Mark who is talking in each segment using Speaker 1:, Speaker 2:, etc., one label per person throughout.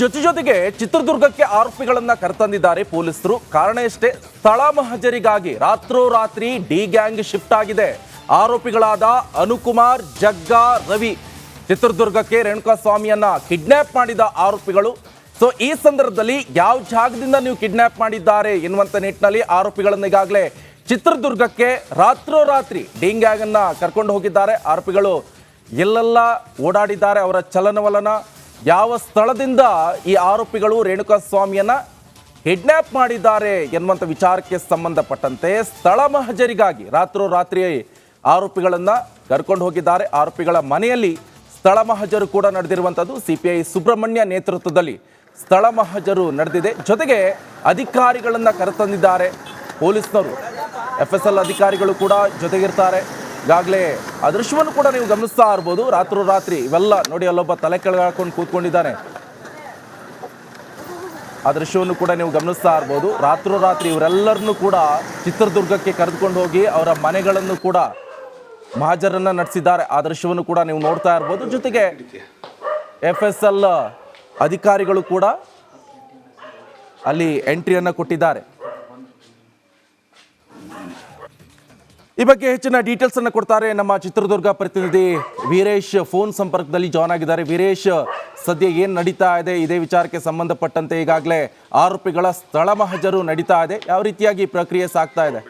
Speaker 1: ಜೊತೆ ಜೊತೆಗೆ ಚಿತ್ರದುರ್ಗಕ್ಕೆ ಆರೋಪಿಗಳನ್ನ ಕರೆತಂದಿದ್ದಾರೆ ಪೊಲೀಸರು. ಕಾರಣ ಇಷ್ಟೇ ಸ್ಥಳ ಮಹಜರಿಗಾಗಿ ರಾತ್ರೋರಾತ್ರಿ ಡಿ ಗ್ಯಾಂಗ್ ಶಿಫ್ಟ್ ಆಗಿದೆ. ಆರೋಪಿಗಳಾದ ಅನುಕುಮಾರ್, ಜಗ್ಗಾ, ರವಿ ಚಿತ್ರದುರ್ಗಕ್ಕೆ ರೇಣುಕಾಸ್ವಾಮಿಯನ್ನ ಕಿಡ್ನಾಪ್ ಮಾಡಿದ ಆರೋಪಿಗಳು. ಸೊ ಈ ಸಂದರ್ಭದಲ್ಲಿ ಯಾವ ಜಾಗದಿಂದ ನೀವು ಕಿಡ್ನಾಪ್ ಮಾಡಿದ್ದಾರೆ ಎನ್ನುವಂತ ನಿಟ್ಟಿನಲ್ಲಿ ಆರೋಪಿಗಳನ್ನ ಈಗಾಗಲೇ ಚಿತ್ರದುರ್ಗಕ್ಕೆ ರಾತ್ರೋರಾತ್ರಿ ಡಿ ಗ್ಯಾಂಗ್ ಅನ್ನ ಕರ್ಕೊಂಡು ಹೋಗಿದ್ದಾರೆ. ಆರೋಪಿಗಳು ಎಲ್ಲೆಲ್ಲ ಓಡಾಡಿದ್ದಾರೆ ಅವರ ಚಲನವಲನ. ಯಾವ ಸ್ಥಳದಿಂದ ಈ ಆರೋಪಿಗಳು ರೇಣುಕಾಸ್ವಾಮಿಯನ್ನ ಕಿಡ್ನಾಪ್ ಮಾಡಿದ್ದಾರೆ ಎನ್ನುವಂಥ ವಿಚಾರಕ್ಕೆ ಸಂಬಂಧಪಟ್ಟಂತೆ ಸ್ಥಳ ಮಹಜರಿಗಾಗಿ ರಾತ್ರೋರಾತ್ರಿ ಆರೋಪಿಗಳನ್ನ ಕರ್ಕೊಂಡು ಹೋಗಿದ್ದಾರೆ. ಆರೋಪಿಗಳ ಮನೆಯಲ್ಲಿ ಸ್ಥಳ ಮಹಜರು ಕೂಡ ನಡೆದಿರುವಂಥದ್ದು ಸಿಪಿಐ ಸುಬ್ರಹ್ಮಣ್ಯ ನೇತೃತ್ವದಲ್ಲಿ ಸ್ಥಳ ಮಹಜರು ನಡೆದಿದೆ. ಜೊತೆಗೆ ಅಧಿಕಾರಿಗಳನ್ನು ಕರೆತಂದಿದ್ದಾರೆ. ಪೊಲೀಸ್ನವರು ಎಫ್ ಎಸ್ ಎಲ್ ಅಧಿಕಾರಿಗಳು ಕೂಡ ಜೊತೆಗಿರ್ತಾರೆ. ಈಗಾಗಲೇ ಆ ದೃಶ್ಯವನ್ನು ಕೂಡ ನೀವು ಗಮನಿಸ್ತಾ ಇರ್ಬೋದು. ರಾತ್ರೋರಾತ್ರಿ ಇವೆಲ್ಲ ನೋಡಿ, ಅಲ್ಲೊಬ್ಬ ತಲೆ ಕೆಳಗಾಕೊಂಡು ಕೂತ್ಕೊಂಡಿದ್ದಾನೆ. ಆ ದೃಶ್ಯವನ್ನು ಕೂಡ ನೀವು ಗಮನಿಸ್ತಾ ಇರ್ಬೋದು. ರಾತ್ರೋರಾತ್ರಿ ಇವರೆಲ್ಲರನ್ನೂ ಕೂಡ ಚಿತ್ರದುರ್ಗಕ್ಕೆ ಕರೆದುಕೊಂಡು ಹೋಗಿ ಅವರ ಮನೆಗಳನ್ನು ಕೂಡ ಮಹಾಜರನ್ನ ನಡೆಸಿದ್ದಾರೆ. ಆ ದೃಶ್ಯವನ್ನು ಕೂಡ ನೀವು ನೋಡ್ತಾ ಇರ್ಬೋದು. ಜೊತೆಗೆ ಎಫ್ ಎಸ್ ಎಲ್ ಅಧಿಕಾರಿಗಳು ಕೂಡ ಅಲ್ಲಿ ಎಂಟ್ರಿಯನ್ನು ಕೊಟ್ಟಿದ್ದಾರೆ. ಈ ಬಗ್ಗೆ ಹೆಚ್ಚಿನ ಡೀಟೇಲ್ಸ್ ಅನ್ನು ಕೊಡ್ತಾರೆ ನಮ್ಮ ಚಿತ್ರದುರ್ಗ ಪ್ರತಿನಿಧಿ ವೀರೇಶ್. ಫೋನ್ ಸಂಪರ್ಕದಲ್ಲಿ ಜಾಯ್ನ್ ಆಗಿದ್ದಾರೆ. ವೀರೇಶ್, ಸದ್ಯ ಏನು ನಡೀತಾ ಇದೆ? ಇದೇ ವಿಚಾರಕ್ಕೆ ಸಂಬಂಧಪಟ್ಟಂತೆ ಈಗಾಗಲೇ ಆರೋಪಿಗಳ ಸ್ಥಳ ಮಹಜರು ನಡೀತಾ ಇದೆ. ಯಾವ ರೀತಿಯಾಗಿ ಪ್ರಕ್ರಿಯೆ ಸಾಗ್ತಾ ಇದೆ?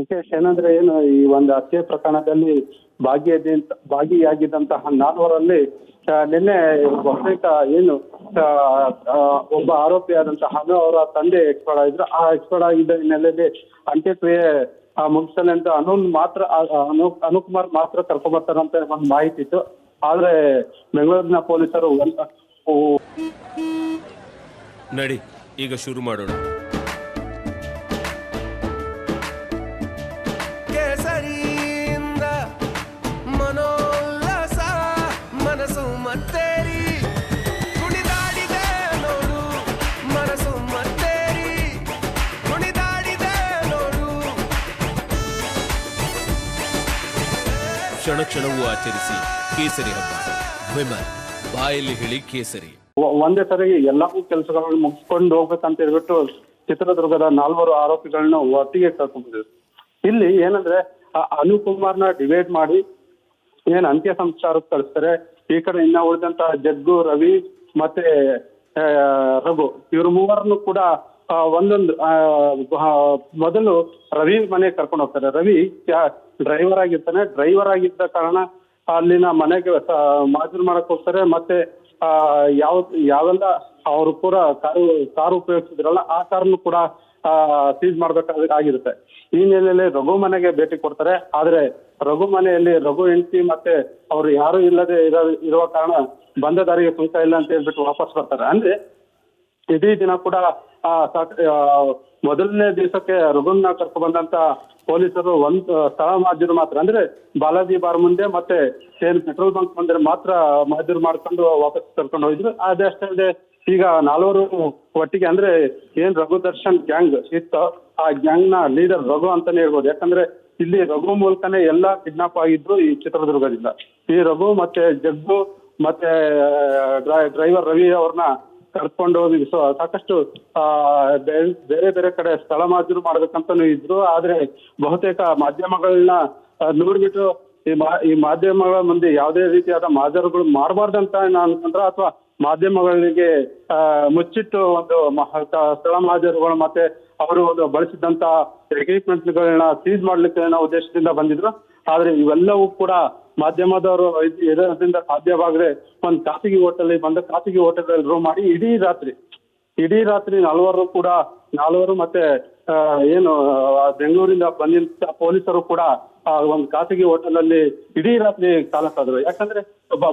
Speaker 2: ವಿಶೇಷ ಏನಂದ್ರೆ ಏನು, ಈ ಒಂದು ಹತ್ಯೆ ಪ್ರಕರಣದಲ್ಲಿ ಭಾಗಿಯಾದ ಭಾಗಿಯಾಗಿದ್ದಂತಹ ನಾಲ್ವರಲ್ಲಿ ನಿನ್ನೆ ಬಹುತೇಕ ಏನು ಒಬ್ಬ ಆರೋಪಿಯಾದಂತಹ ಅವರ ತಂದೆ ಎಕ್ಸ್ಪರ್ಡ್ ಆಗಿದ್ರು. ಆ ಎಕ್ಸ್ಪರ್ಡ್ ಆಗಿದ್ದ ಹಿನ್ನೆಲೆಯಲ್ಲಿ ಅಂತ್ಯಕ್ರಿಯೆ ಆ, ಮುನ್ಸಲ್ ಅಂತ ಅನೂನ್ ಮಾತ್ರ ಅನು ಅನುಕುಮಾರ್ ಮಾತ್ರ ಕರ್ಕೊಂಡ್ಬರ್ತಾರಂತ ಒಂದು ಮಾಹಿತಿ ಇತ್ತು. ಆದ್ರೆ ಬೆಂಗಳೂರಿನ ಪೊಲೀಸರು ಒಂದು- ಓ-
Speaker 3: ನಡಿ ಈಗ ಶುರು ಮಾಡೋಣ. ಕೇಸರಿಯಿಂದ ಮನೋಲ್ಲಾಸ ಮನಸ್ಸು ಮತ್ತೇರಿ. ಕ್ಷಣ ಕ್ಷಣವೂ ಆಚರಿಸಿ ಕೇಸರಿ ಹಬ್ಬ. ವಿಮಲ್, ಬಾಯಲ್ಲಿ ಹೇಳಿ ಕೇಸರಿ.
Speaker 2: ಒಂದೇ ಸರಿ ಎಲ್ಲವೂ ಕೆಲಸಗಳನ್ನು ಮುಗಿಸ್ಕೊಂಡು ಹೋಗ್ಬೇಕಂತ ಹೇಳ್ಬಿಟ್ಟು ಚಿತ್ರದುರ್ಗದ ನಾಲ್ವರು ಆರೋಪಿಗಳನ್ನ ಒಟ್ಟಿಗೆ ಕರ್ಕೊಂಡಿದ್ರು ಇಲ್ಲಿ ಏನಂದ್ರೆ, ಆ ಅನುಕುಮಾರ್ನ ಡಿವೈಡ್ ಮಾಡಿ ಏನ್ ಅಂತ್ಯ ಸಂಸ್ಕಾರಕ್ಕೆ ಕಳಿಸ್ತಾರೆ, ಈ ಕಡೆ ಇನ್ನ ಉಳಿದಂತ ಜಗ್ಗು, ರವಿ ಮತ್ತೆ ರಘು, ಇವ್ರ ಮೂವರನ್ನು ಕೂಡ ಒಂದೊಂದು ಮೊದಲು ರವಿ ಮನೆಗೆ ಕರ್ಕೊಂಡು ಹೋಗ್ತಾರೆ. ರವಿ ಡ್ರೈವರ್ ಆಗಿರ್ತಾನೆ. ಡ್ರೈವರ್ ಆಗಿದ್ದ ಕಾರಣ ಅಲ್ಲಿನ ಮನೆಗೆ ಮಾಜೂರು ಮಾಡಕ್ ಹೋಗ್ತಾರೆ ಮತ್ತೆ, ಆ, ಯಾವ, ಯಾವೆಲ್ಲ ಅವರು ಕೂಡ ಕಾರು ಕಾರು ಉಪಯೋಗಿಸಿದ್ರಲ್ಲ ಆ ಕಾರನ್ನು ಕೂಡ ಸೀಸ್ ಮಾಡ್ಬೇಕಾಗಿರುತ್ತೆ ಈ ನೆಲೆಯಲ್ಲಿ ರಘು ಮನೆಗೆ ಭೇಟಿ ಕೊಡ್ತಾರೆ. ಆದ್ರೆ ರಘು ಮನೆಯಲ್ಲಿ ರಘು ಹೆಂಡತಿ ಮತ್ತೆ ಅವರು ಯಾರು ಇಲ್ಲದೆ ಇರೋ, ಇರುವ ಕಾರಣ ಬಂದ ದಾರಿಗೆ ಸುಂಕ ಇಲ್ಲ ಅಂತ ಹೇಳ್ಬಿಟ್ಟು ವಾಪಸ್ ಬರ್ತಾರೆ. ಅಂದ್ರೆ ಇಡೀ ದಿನ ಕೂಡ ಮೊದಲನೇ ದಿವಸಕ್ಕೆ ರಘುನ ಕರ್ಕೊ ಬಂದಂತ ಪೊಲೀಸರು ಒಂದ್ ಸ್ಥಳ ಮಾಧ್ಯಮ ಮಾತ್ರ. ಅಂದ್ರೆ ಬಾಲಾಜಿ ಬಾರ್ ಮುಂದೆ ಮತ್ತೆ ಸೇನ್ ಪೆಟ್ರೋಲ್ ಬಂಕ್ ಮುಂದೆ ಮಾತ್ರ ಮಾಜೂರು ಮಾಡ್ಕೊಂಡು ವಾಪಸ್ ಕರ್ಕೊಂಡು ಹೋಗಿದ್ರು ಅದೇ ಅಷ್ಟೇ ಅಲ್ಲದೆ ಈಗ ನಾಲ್ವರು ಒಟ್ಟಿಗೆ ಅಂದ್ರೆ ಏನ್ ರಘು ದರ್ಶನ್ ಗ್ಯಾಂಗ್ ಇತ್ತು ಆ ಗ್ಯಾಂಗ್ನ ಲೀಡರ್ ರಘು ಅಂತಾನೆ ಹೇಳ್ಬೋದು. ಯಾಕಂದ್ರೆ ಇಲ್ಲಿ ರಘು ಮೂಲಕನೇ ಎಲ್ಲಾ ಕಿಡ್ನಾಪ್ ಆಗಿದ್ರು ಈ ಚಿತ್ರದುರ್ಗದಿಂದ. ಈ ರಘು ಮತ್ತೆ ಜಗ್ಗು ಮತ್ತೆ ಡ್ರೈವರ್ ರವಿ ಅವ್ರನ್ನ ಕರ್ಕೊಂಡು ಹೋಗಿ ಸೊ ಸಾಕಷ್ಟು ಆ, ಬೇರೆ ಬೇರೆ ಕಡೆ ಸ್ಥಳ ಮಾಧ್ಯಮ ಮಾಡ್ಬೇಕಂತಾನು ಇದ್ರು. ಆದ್ರೆ ಬಹುತೇಕ ಮಾಧ್ಯಮಗಳನ್ನ ನೋಡ್ಬಿಟ್ಟು ಈ ಮಾ ಈ ಮಾಧ್ಯಮಗಳ ಮುಂದೆ ಯಾವುದೇ ರೀತಿಯಾದ ಮಾದರಿಗಳು ಮಾಡಬಾರ್ದಂತ ನಾನು ಅನ್ಕೊಂಡ್ರ ಅಥವಾ ಮಾಧ್ಯಮಗಳಿಗೆ ಮುಚ್ಚಿಟ್ಟು ಒಂದು ಸ್ಥಳ ಮಾದರಿಗಳು ಮತ್ತೆ ಅವರು ಒಂದು ಬಳಸಿದಂತ ಎಕ್ವಿಪ್ಮೆಂಟ್ಗಳನ್ನ ಸೀಸ್ ಮಾಡ್ಲಿಕ್ಕೆ ಅನ್ನೋ ಉದ್ದೇಶದಿಂದ ಬಂದಿದ್ರು. ಆದ್ರೆ ಇವೆಲ್ಲವೂ ಕೂಡ ಮಾಧ್ಯಮದವರು ಇದರಿಂದ ಸಾಧ್ಯವಾಗದೆ ಒಂದು ಖಾಸಗಿ ಹೋಟೆಲ್ ಬಂದ ಖಾಸಗಿ ಹೋಟೆಲ್ ರೂಮ್ ಮಾಡಿ ಇಡೀ ರಾತ್ರಿ ಇಡೀ ರಾತ್ರಿ ನಾಲ್ವರು ಕೂಡ, ನಾಲ್ವರು ಮತ್ತೆ ಏನು ಬೆಂಗಳೂರಿಂದ ಬಂದಿದ್ದ ಪೊಲೀಸರು ಕೂಡ ಒಂದು ಖಾಸಗಿ ಹೋಟೆಲ್ ಅಲ್ಲಿ ಇಡೀ ರಾತ್ರಿ ಕಾಲ ಕಳೆದ್ರು. ಯಾಕಂದ್ರೆ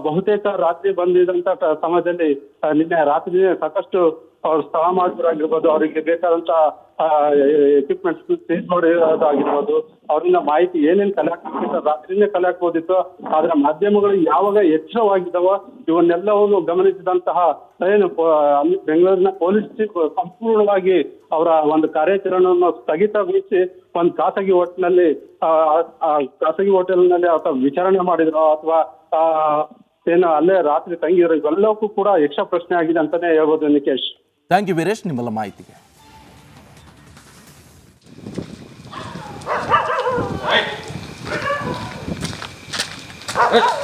Speaker 2: ಬಹುತೇಕ ರಾತ್ರಿ ಬಂದಿದ್ದಂತ ಟ- ಸಮಯದಲ್ಲಿ ನಿನ್ನೆ ರಾತ್ರಿ ಸಾಕಷ್ಟು ಅವ್ರ ಸಹಮಾಜರಾಗಿರ್ಬೋದು ಅವರಿಗೆ ಬೇಕಾದಂತ ಎಕ್ವಿಪ್ಮೆಂಟ್ಸ್ ಚೇಂಜ್ ಮಾಡಿರೋದಾಗಿರ್ಬೋದು ಅವರಿಂದ ಮಾಹಿತಿ ಏನೇನು ಕಲೆ ಹಾಕ್ಬೇಕಿತ್ತು ರಾತ್ರಿನೇ ಕಲೆ ಹಾಕ್ಬೋದಿತ್ತು. ಆದ್ರೆ ಮಾಧ್ಯಮಗಳು ಯಾವಾಗ ಎಚ್ಚರವಾಗಿದ್ದಾವೋ ಇವನ್ನೆಲ್ಲವನ್ನು ಗಮನಿಸಿದಂತಹ ಏನು ಬೆಂಗಳೂರಿನ ಪೊಲೀಸ್ ಸಂಪೂರ್ಣವಾಗಿ ಅವರ ಒಂದು ಕಾರ್ಯಾಚರಣೆಯನ್ನು ಸ್ಥಗಿತಗೊಳಿಸಿ ಒಂದು ಖಾಸಗಿ ಆ ಖಾಸಗಿ ಹೋಟೆಲ್ನಲ್ಲಿ ಅಥವಾ ವಿಚಾರಣೆ ಮಾಡಿದ್ರು ಅಥವಾ ಆ, ಏನು ಅಲ್ಲೇ ರಾತ್ರಿ ತಂಗಿರೋ ಇವೆಲ್ಲವಕ್ಕೂ ಕೂಡ ಯಕ್ಷ ಪ್ರಶ್ನೆ ಆಗಿದೆ ಅಂತಾನೆ ಹೇಳ್ಬೋದು ನಿಕೇಶ್
Speaker 1: ಥ್ಯಾಂಕ್ ಯು ವೀರೇಶ್ ನಿಮ್ಮೆಲ್ಲ ಮಾಹಿತಿಗೆ
Speaker 4: Hey!